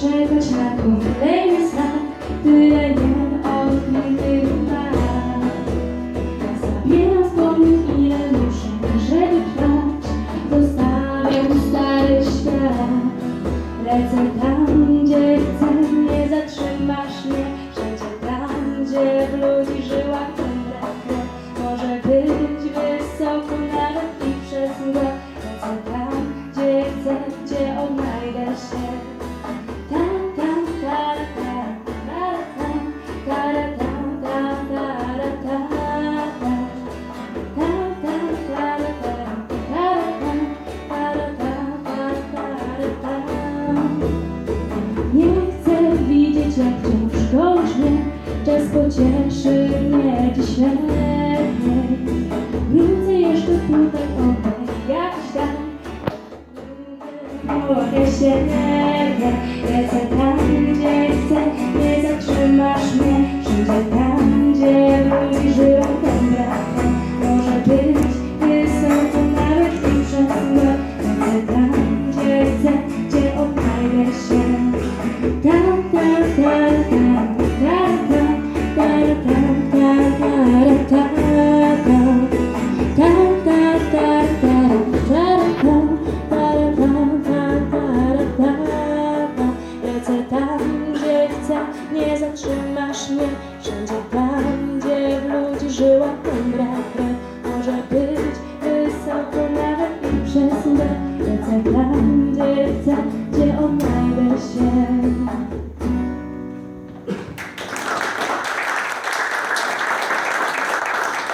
czekać na kolejny znak. Tyle nieodkrytych lat Zabieram wspomnień ile muszę, żeby trwać Zostawiam stary świat. Lecę tam, gdzie chcę, nie zatrzymasz mnie. Wszędzie tam, gdzie w ludzi żyła tęga krew. Może być wysoko nawet i przez mgłę. Lecę tam, gdzie chcę, gdzie odnajdę się jak wciąż mnie Czas pocieszy mnie dzisiaj. Wrócę jeszcze tutaj obok jakiś tam Mogę się Lecę tam, gdzie chcę. Nie zatrzymasz mnie Wszędzie tam, gdzie ludzi żyją dobra Może być wysoko nawet i przez mgłę Lecę tam, gdzie chcę Gdzie odnajdę się. Tam, widocznie Wszędzie tam, gdzie w ludzi żyła ten brak, brak Może być wysoko nawet i przez dach Lecę tam, gdzie chcę, gdzie odnajdę się.